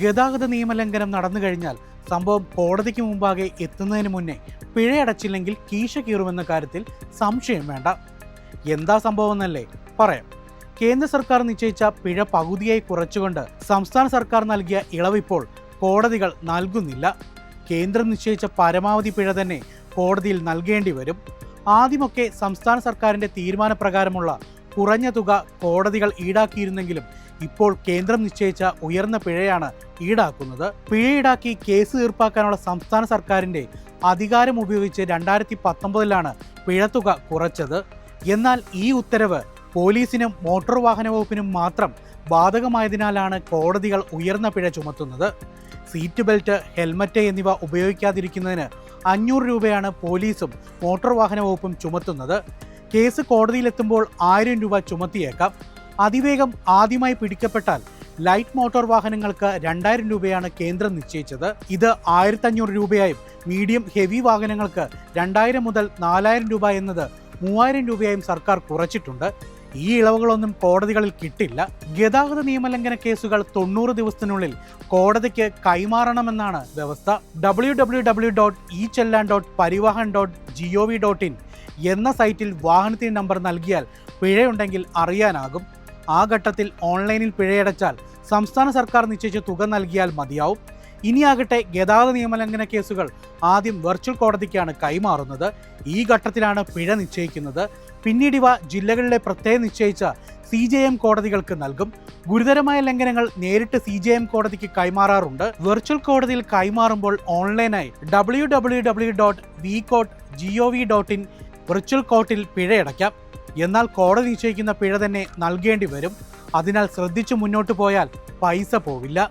ഗതാഗത നിയമലംഘനം നടന്നു കഴിഞ്ഞാൽ സംഭവം കോടതിക്ക് മുമ്പാകെ എത്തുന്നതിന് മുന്നേ പിഴയടച്ചില്ലെങ്കിൽ കീശ കീറുമെന്ന കാര്യത്തിൽ സംശയം വേണ്ട. എന്താ സംഭവം എന്നല്ലേ പറയാം. കേന്ദ്ര സർക്കാർ നിശ്ചയിച്ച പിഴ പകുതിയായി കുറച്ചുകൊണ്ട് സംസ്ഥാന സർക്കാർ നൽകിയ ഇളവിപ്പോൾ കോടതികൾ നൽകുന്നില്ല. കേന്ദ്രം നിശ്ചയിച്ച പരമാവധി പിഴ തന്നെ കോടതിയിൽ നൽകേണ്ടി വരും. ആദ്യമൊക്കെ സംസ്ഥാന സർക്കാരിന്റെ തീരുമാനപ്രകാരമുള്ള കുറഞ്ഞ തുക കോടതികൾ ഈടാക്കിയിരുന്നെങ്കിലും ഇപ്പോൾ കേന്ദ്രം നിശ്ചയിച്ച ഉയർന്ന പിഴയാണ് ഈടാക്കുന്നത്. പിഴ ഈടാക്കി കേസ് തീർപ്പാക്കാനുള്ള സംസ്ഥാന സർക്കാരിന്റെ അധികാരം ഉപയോഗിച്ച് രണ്ടായിരത്തി പത്തൊമ്പതിലാണ് പിഴത്തുക കുറച്ചത്. എന്നാൽ ഈ ഉത്തരവ് പോലീസിനും മോട്ടോർ വാഹന വകുപ്പിനും മാത്രം ബാധകമായതിനാലാണ് കോടതികൾ ഉയർന്ന പിഴ ചുമത്തുന്നത്. സീറ്റ് ബെൽറ്റ് ഹെൽമറ്റ് എന്നിവ ഉപയോഗിക്കാതിരിക്കുന്നതിന് അഞ്ഞൂറ് രൂപയാണ് പോലീസും മോട്ടോർ വാഹന വകുപ്പും ചുമത്തുന്നത്. കേസ് കോടതിയിലെത്തുമ്പോൾ ആയിരം രൂപ ചുമത്തിയേക്കാം. അതിവേഗം ആദ്യമായി പിടിക്കപ്പെട്ടാൽ ലൈറ്റ് മോട്ടോർ വാഹനങ്ങൾക്ക് രണ്ടായിരം രൂപയാണ് കേന്ദ്രം നിശ്ചയിച്ചത്. ഇത് ആയിരത്തഞ്ഞൂറ് രൂപയായും മീഡിയം ഹെവി വാഹനങ്ങൾക്ക് രണ്ടായിരം മുതൽ നാലായിരം രൂപ എന്നത് മൂവായിരം രൂപയായും സർക്കാർ കുറച്ചിട്ടുണ്ട്. ഈ ഇളവുകളൊന്നും കോടതികളിൽ കിട്ടില്ല. ഗതാഗത നിയമലംഘന കേസുകൾ തൊണ്ണൂറ് ദിവസത്തിനുള്ളിൽ കോടതിക്ക് കൈമാറണമെന്നാണ് വ്യവസ്ഥ. W W W dot E challan dot Parivahan dot gov dot in എന്ന സൈറ്റിൽ വാഹനത്തിന് നമ്പർ നൽകിയാൽ പിഴയുണ്ടെങ്കിൽ അറിയാനാകും. ആ ഘട്ടത്തിൽ ഓൺലൈനിൽ പിഴയടച്ചാൽ സംസ്ഥാന സർക്കാർ നിശ്ചയിച്ച തുക നൽകിയാൽ മതിയാവും. ഇനിയാകട്ടെ ഗതാഗത നിയമലംഘന കേസുകൾ ആദ്യം വെർച്വൽ കോടതിക്കാണ് കൈമാറുന്നത്. ഈ ഘട്ടത്തിലാണ് പിഴ നിശ്ചയിക്കുന്നത്. പിന്നീട് ഇവ ജില്ലകളിലെ പ്രത്യേകം നിശ്ചയിച്ച സി ജെ എം കോടതികൾക്ക് നൽകും. ഗുരുതരമായ ലംഘനങ്ങൾ നേരിട്ട് സി ജെ എം കോടതിക്ക് കൈമാറാറുണ്ട്. വെർച്വൽ കോടതിയിൽ കൈമാറുമ്പോൾ ഓൺലൈനായി W W W dot V court G O V dot in virtual കോർട്ടിൽ പിഴയടയ്ക്കാം എന്നാൽ കോടതി നിശ്ചയിക്കുന്ന പിഴ തന്നെ നൽകേണ്ടി വരും. അതിനാൽ ശ്രദ്ധിച്ചു മുന്നോട്ട് പോയാൽ പൈസ പോവില്ല.